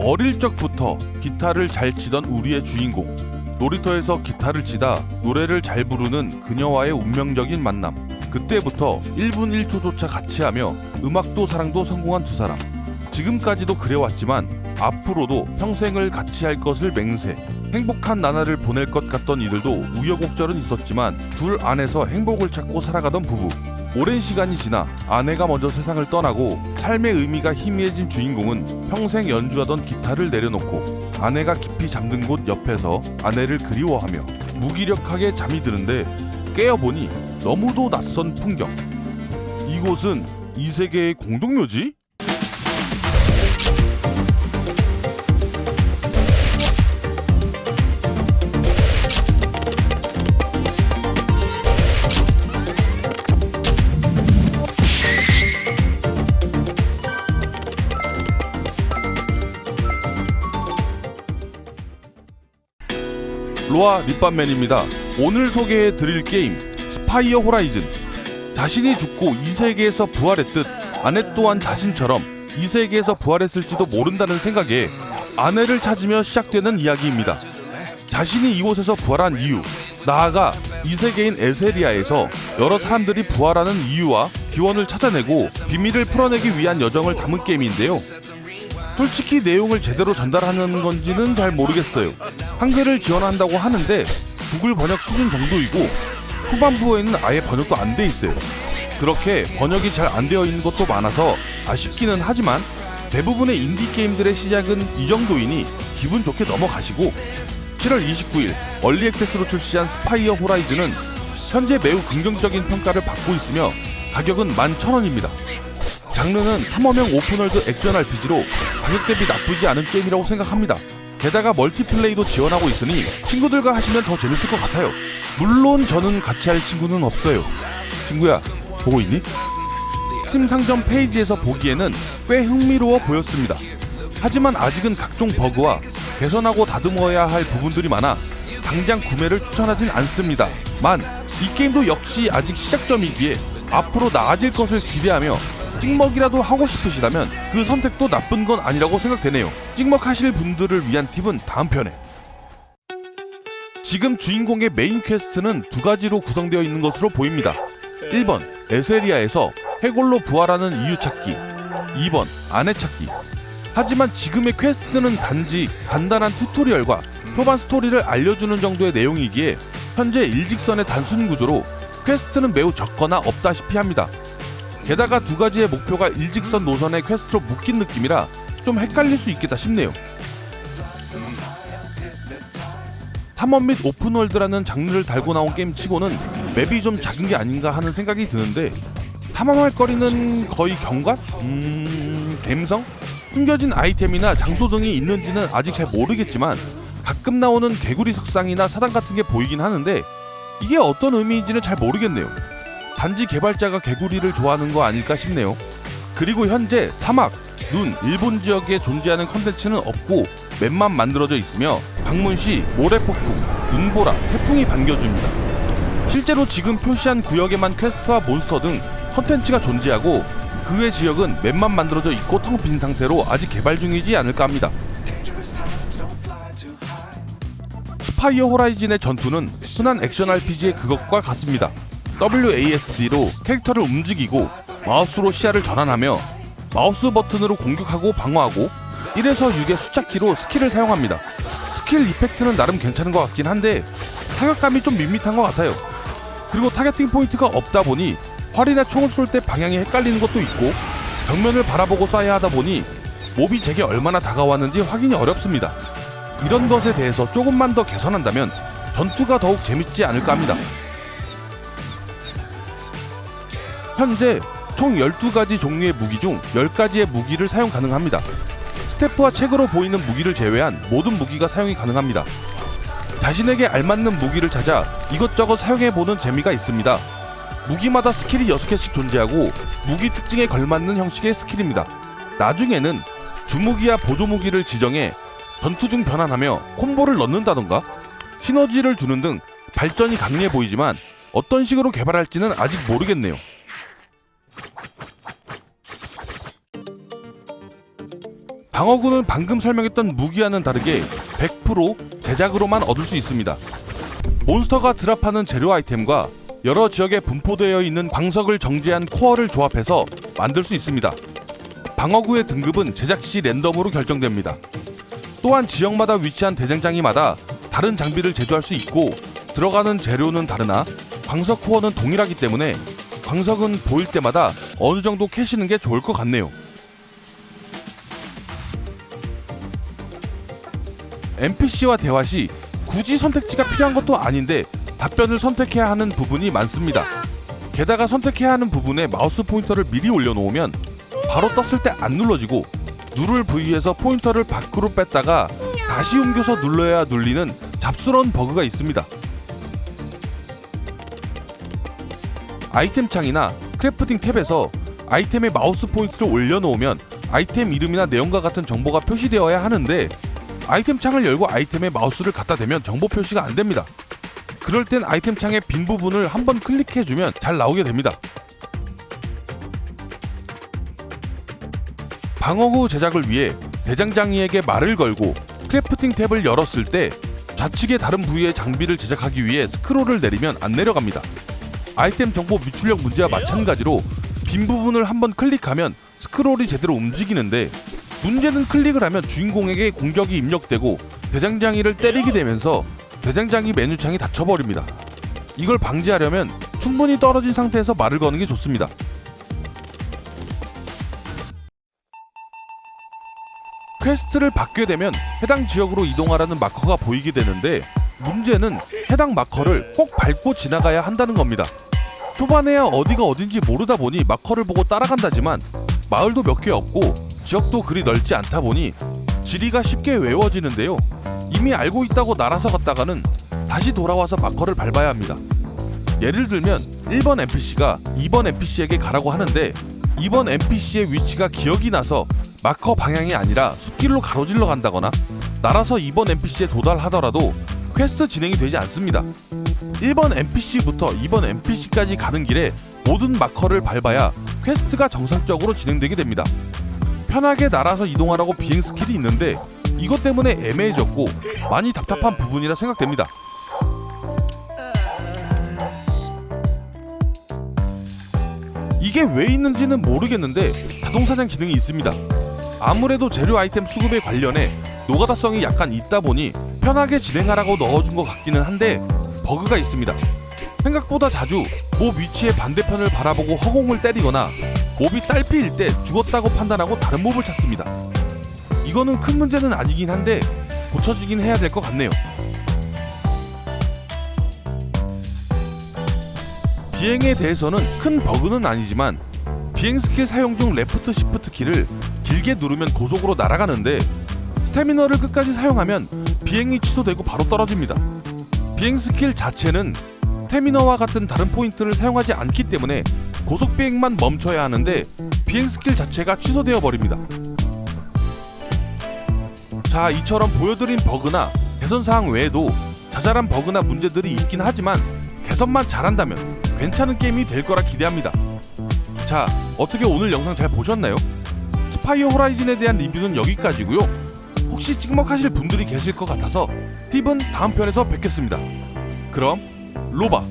어릴 적부터 기타를 잘 치던 우리의 주인공. 놀이터에서 기타를 치다 노래를 잘 부르는 그녀와의 운명적인 만남. 그때부터 1분 1초조차 같이 하며 음악도 사랑도 성공한 두 사람. 지금까지도 그래왔지만 앞으로도 평생을 같이 할 것을 맹세. 행복한 나날을 보낼 것 같던 이들도 우여곡절은 있었지만 둘 안에서 행복을 찾고 살아가던 부부. 오랜 시간이 지나 아내가 먼저 세상을 떠나고 삶의 의미가 희미해진 주인공은 평생 연주하던 기타를 내려놓고 아내가 깊이 잠든 곳 옆에서 아내를 그리워하며 무기력하게 잠이 드는데 깨어보니 너무도 낯선 풍경. 이곳은 이 세계의 공동묘지? 로아 립밤맨입니다. 오늘 소개해 드릴 게임 스파이어 호라이즌. 자신이 죽고 이 세계에서 부활했듯 아내 또한 자신처럼 이 세계에서 부활했을지도 모른다는 생각에 아내를 찾으며 시작되는 이야기입니다. 자신이 이곳에서 부활한 이유, 나아가 이 세계인 에세리아에서 여러 사람들이 부활하는 이유와 기원을 찾아내고 비밀을 풀어내기 위한 여정을 담은 게임인데요. 솔직히 내용을 제대로 전달하는 건지는 잘 모르겠어요. 한글을 지원한다고 하는데 구글 번역 수준 정도이고 후반부에는 아예 번역도 안 돼 있어요. 그렇게 번역이 잘 안 되어 있는 것도 많아서 아쉽기는 하지만 대부분의 인디 게임들의 시작은 이 정도이니 기분 좋게 넘어가시고 7월 29일 얼리 액세스로 출시한 스파이어 호라이즌은 현재 매우 긍정적인 평가를 받고 있으며 가격은 11,000원입니다. 장르는 탐험형 오픈월드 액션 RPG로 가격 대비 나쁘지 않은 게임이라고 생각합니다. 게다가 멀티플레이도 지원하고 있으니 친구들과 하시면 더 재밌을 것 같아요. 물론 저는 같이 할 친구는 없어요. 친구야, 보고 있니? 스팀 상점 페이지에서 보기에는 꽤 흥미로워 보였습니다. 하지만 아직은 각종 버그와 개선하고 다듬어야 할 부분들이 많아 당장 구매를 추천하진 않습니다. 만, 이 게임도 역시 아직 시작점이기에 앞으로 나아질 것을 기대하며 찍먹이라도 하고 싶으시다면 그 선택도 나쁜 건 아니라고 생각되네요. 찍먹 하실 분들을 위한 팁은 다음 편에. 지금 주인공의 메인 퀘스트는 두 가지로 구성되어 있는 것으로 보입니다. 1번 에세리아에서 해골로 부활하는 이유 찾기 2번 아내 찾기 하지만 지금의 퀘스트는 단지 간단한 튜토리얼과 초반 스토리를 알려주는 정도의 내용이기에 현재 일직선의 단순 구조로 퀘스트는 매우 적거나 없다시피 합니다. 게다가 두 가지의 목표가 일직선 노선의 퀘스트로 묶인 느낌이라 좀 헷갈릴 수 있겠다 싶네요. 탐험 및 오픈월드라는 장르를 달고 나온 게임 치고는 맵이 좀 작은 게 아닌가 하는 생각이 드는데 탐험할 거리는 거의 경관? 음... 갬성? 숨겨진 아이템이나 장소 등이 있는지는 아직 잘 모르겠지만 가끔 나오는 개구리 석상이나 사당 같은 게 보이긴 하는데 이게 어떤 의미인지는 잘 모르겠네요. 단지 개발자가 개구리를 좋아하는 거 아닐까 싶네요. 그리고 현재 사막, 눈, 일본 지역에 존재하는 컨텐츠는 없고 맵만 만들어져 있으며 방문 시 모래폭풍, 눈보라, 태풍이 반겨줍니다. 실제로 지금 표시한 구역에만 퀘스트와 몬스터 등 컨텐츠가 존재하고 그 외 지역은 맵만 만들어져 있고 텅 빈 상태로 아직 개발 중이지 않을까 합니다. 스파이어 호라이즌의 전투는 흔한 액션 RPG의 그것과 같습니다. WASD로 캐릭터를 움직이고 마우스로 시야를 전환하며 마우스 버튼으로 공격하고 방어하고 1에서 6의 숫자키로 스킬을 사용합니다. 스킬 이펙트는 나름 괜찮은 것 같긴 한데 타격감이 좀 밋밋한 것 같아요. 그리고 타겟팅 포인트가 없다 보니 활이나 총을 쏠 때 방향이 헷갈리는 것도 있고 정면을 바라보고 쏴야 하다 보니 몹이 제게 얼마나 다가왔는지 확인이 어렵습니다. 이런 것에 대해서 조금만 더 개선한다면 전투가 더욱 재밌지 않을까 합니다. 현재 총 12가지 종류의 무기 중 10가지의 무기를 사용 가능합니다. 스태프와 책으로 보이는 무기를 제외한 모든 무기가 사용이 가능합니다. 자신에게 알맞는 무기를 찾아 이것저것 사용해보는 재미가 있습니다. 무기마다 스킬이 6개씩 존재하고 무기 특징에 걸맞는 형식의 스킬입니다. 나중에는 주무기와 보조무기를 지정해 전투 중 변환하며 콤보를 넣는다던가 시너지를 주는 등 발전이 가능해 보이지만 어떤 식으로 개발할지는 아직 방어구는 방금 설명했던 무기와는 다르게 100% 제작으로만 얻을 수 있습니다. 몬스터가 드랍하는 재료 아이템과 여러 지역에 분포되어 있는 광석을 정제한 코어를 조합해서 만들 수 있습니다. 방어구의 등급은 제작 시 랜덤으로 결정됩니다. 또한 지역마다 위치한 대장장이마다 다른 장비를 제조할 수 있고 들어가는 재료는 다르나 광석 코어는 동일하기 때문에 광석은 보일 때마다 어느 정도 캐시는 게 좋을 것 같네요. NPC와 대화 시 굳이 선택지가 필요한 것도 아닌데 답변을 선택해야 하는 부분이 많습니다. 게다가 선택해야 하는 부분에 마우스 포인터를 미리 올려놓으면 바로 떴을 때 안 눌러지고 누를 부위에서 포인터를 밖으로 뺐다가 다시 옮겨서 눌러야 눌리는 잡스러운 버그가 있습니다. 아이템 창이나 크래프팅 탭에서 아이템의 마우스 포인트를 올려놓으면 아이템 이름이나 내용과 같은 정보가 표시되어야 하는데 아이템 창을 열고 아이템에 마우스를 갖다 대면 정보 표시가 안 됩니다. 그럴 땐 아이템 창의 빈 부분을 한번 클릭해주면 잘 나오게 됩니다. 방어구 제작을 위해 대장장이에게 말을 걸고 크래프팅 탭을 열었을 때 좌측의 다른 부위의 장비를 제작하기 위해 스크롤을 내리면 안 내려갑니다. 아이템 정보 미출력 문제와 마찬가지로 빈 부분을 한번 클릭하면 스크롤이 제대로 움직이는데 문제는 클릭을 하면 주인공에게 공격이 입력되고 대장장이를 때리게 되면서 대장장이 메뉴창이 닫혀버립니다. 이걸 방지하려면 충분히 떨어진 상태에서 말을 거는 게 좋습니다. 퀘스트를 받게 되면 해당 지역으로 이동하라는 마커가 보이게 되는데 문제는 해당 마커를 꼭 밟고 지나가야 한다는 겁니다. 초반에야 어디가 어딘지 모르다 보니 마커를 보고 따라간다지만 마을도 몇 개 없고 지역도 그리 넓지 않다 보니 지리가 쉽게 외워지는데요. 이미 알고 있다고 날아서 갔다가는 다시 돌아와서 마커를 밟아야 합니다. 예를 들면 1번 NPC가 2번 NPC에게 가라고 하는데 2번 NPC의 위치가 기억이 나서 마커 방향이 아니라 숲길로 가로질러 간다거나 날아서 2번 NPC에 도달하더라도 퀘스트 진행이 되지 않습니다. 1번 NPC부터 2번 NPC까지 가는 길에 모든 마커를 밟아야 퀘스트가 정상적으로 진행되게 됩니다. 편하게 날아서 이동하라고 비행 스킬이 있는데 이것 때문에 애매해졌고 많이 답답한 부분이라 생각됩니다. 이게 왜 있는지는 모르겠는데 자동 사냥 기능이 있습니다. 아무래도 재료 아이템 수급에 관련해 노가다성이 약간 있다 보니 편하게 진행하라고 넣어준 것 같기는 한데 버그가 있습니다. 생각보다 자주 몹 위치의 반대편을 바라보고 허공을 때리거나 몹이 딸피일 때 죽었다고 판단하고 다른 몹을 찾습니다. 이거는 큰 문제는 아니긴 한데 고쳐지긴 해야 될 것 같네요. 비행에 대해서는 큰 버그는 아니지만 비행 스킬 사용 중 레프트 시프트 키를 길게 누르면 고속으로 날아가는데 스태미너를 끝까지 사용하면 비행이 취소되고 바로 떨어집니다. 비행 스킬 자체는 스태미너와 같은 다른 포인트를 사용하지 않기 때문에 고속 비행만 멈춰야 하는데 비행 스킬 자체가 취소되어 버립니다. 자, 이처럼 보여드린 버그나 개선 사항 외에도 자잘한 버그나 문제들이 있긴 하지만 개선만 잘한다면 괜찮은 게임이 될 거라 기대합니다. 자, 어떻게 오늘 영상 잘 보셨나요? 스파이어 호라이즌에 대한 리뷰는 여기까지고요. 혹시 찍먹하실 분들이 계실 것 같아서 팁은 다음 편에서 뵙겠습니다. 그럼 로바